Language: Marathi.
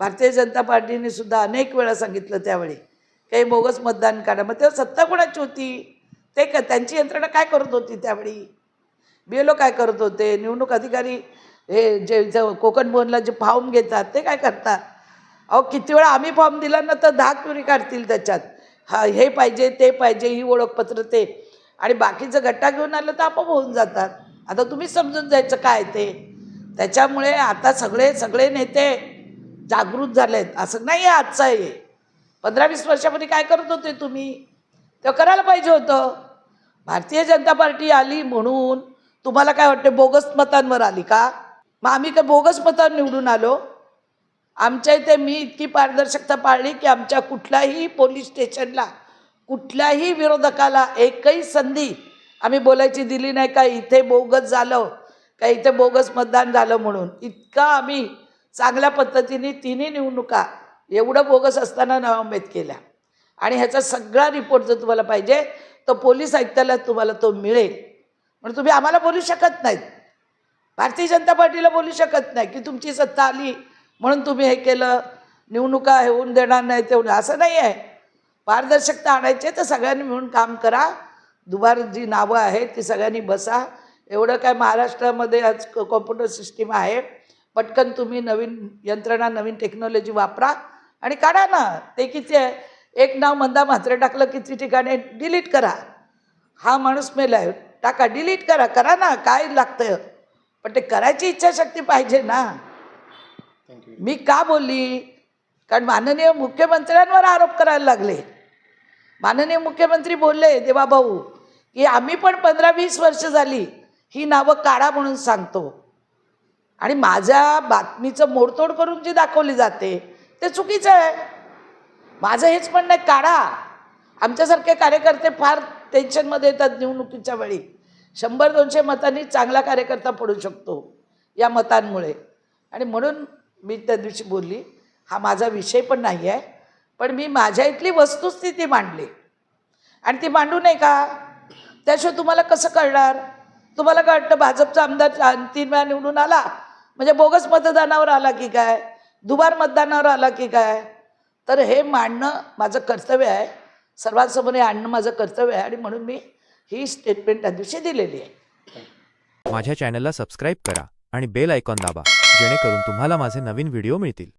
भारतीय जनता पार्टीने सुद्धा अनेक वेळा सांगितलं त्यावेळी. काही बोगस मतदान काढा. मग तेव्हा सत्ता कोणाची होती? ते का त्यांची यंत्रणा काय करत होती त्यावेळी? बी एल ओ काय करत होते? निवडणूक अधिकारी हे जे कोकण भवनला जे फॉर्म घेतात ते काय करतात? अहो किती वेळा आम्ही फॉर्म दिला ना तर दहा चोरी काढतील त्याच्यात. हा हे पाहिजे ते पाहिजे ही ओळखपत्र ते. आणि बाकीचं गट्टा घेऊन आलं तर आपोआप होऊन जातात. आता तुम्ही समजून जायचं काय ते? त्याच्यामुळे आता सगळे सगळे नेते जागृत झाले आहेत असं नाही आहे आजचं आहे पंधरा वीस वर्षापूर्वी काय करत होते तुम्ही? तेव्हा करायला पाहिजे होतं. भारतीय जनता पार्टी आली म्हणून तुम्हाला काय वाटते बोगस मतांवर आली का? मग आम्ही काय बोगस मतांवर निवडून आलो? आमच्या इथे मी इतकी पारदर्शकता पाळली की आमच्या कुठल्याही पोलीस स्टेशनला कुठल्याही विरोधकाला एकही संधी आम्ही बोलायची दिली नाही का इथे बोगस झालं का इथे बोगस मतदान झालं म्हणून. इतका आम्ही चांगल्या पद्धतीने तिन्ही निवडणुका एवढं बोगस असताना नवंबित केल्या. आणि ह्याचा सगळा रिपोर्ट जर तुम्हाला पाहिजे तर पोलीस आयुक्ताला तुम्हाला तो मिळेल. म्हणून तुम्ही आम्हाला बोलू शकत नाहीत. भारतीय जनता पार्टीला बोलू शकत नाही की तुमची सत्ता आली म्हणून तुम्ही हे केलं निवडणुका होऊन देणार नाही ते होऊन असं नाही आहे. पारदर्शकता आणायची तर सगळ्यांनी मिळून काम करा. दुबार जी नावं आहेत ती सगळ्यांनी बसा. एवढं काय महाराष्ट्रामध्ये आज कॉम्प्युटर सिस्टीम आहे. पटकन तुम्ही नवीन यंत्रणा नवीन टेक्नॉलॉजी वापरा. आणि काढा ना. ते किती आहे? एक नाव मंदा म्हात्रे टाकलं किती ठिकाणी डिलीट करा. हा माणूस मेलाय टाका डिलीट करा. करा ना. काय लागतं पण ते करायची इच्छाशक्ती पाहिजे ना. मी का बोलली? कारण माननीय मुख्यमंत्र्यांवर आरोप करायला लागले. माननीय मुख्यमंत्री बोलले देवाभाऊ की आम्ही पण पंधरा वीस वर्ष झाली ही नावं काढा म्हणून सांगतो. आणि माझ्या बातमीचं मोडतोड करून जी दाखवली जाते ते चुकीचं आहे. माझं हेच म्हणणं आहे काढा. आमच्यासारखे कार्यकर्ते फार टेन्शनमध्ये येतात निवडणुकीच्या वेळी. शंभर दोनशे मतांनी चांगला कार्यकर्ता पडू शकतो या मतांमुळे. आणि म्हणून मी त्या दिवशी बोलली हा माझा विषय पण नाही आहे पण मी माझ्या इथली वस्तुस्थिती मांडली. आणि ती मांडू नये का? त्याशिवाय तुम्हाला कसं कळणार? तुम्हाला काय वाटतं भाजपचा आमदार तीन वेळा निवडून आला? म्हणजे बोगस मतदानावर आला की काय? दुबार मतदानावर आला की काय? तर हे मांडणं माझं कर्तव्य आहे. सर्वांसमोर हे आणणं माझं कर्तव्य आहे आणि म्हणून मी ही स्टेटमेंट त्या दिवशी दिलेली आहे. माझ्या चॅनलला सबस्क्राईब करा आणि बेल आयकॉन दाबा जेणेकरून तुम्हाला माझे नवीन व्हिडिओ मिळतील.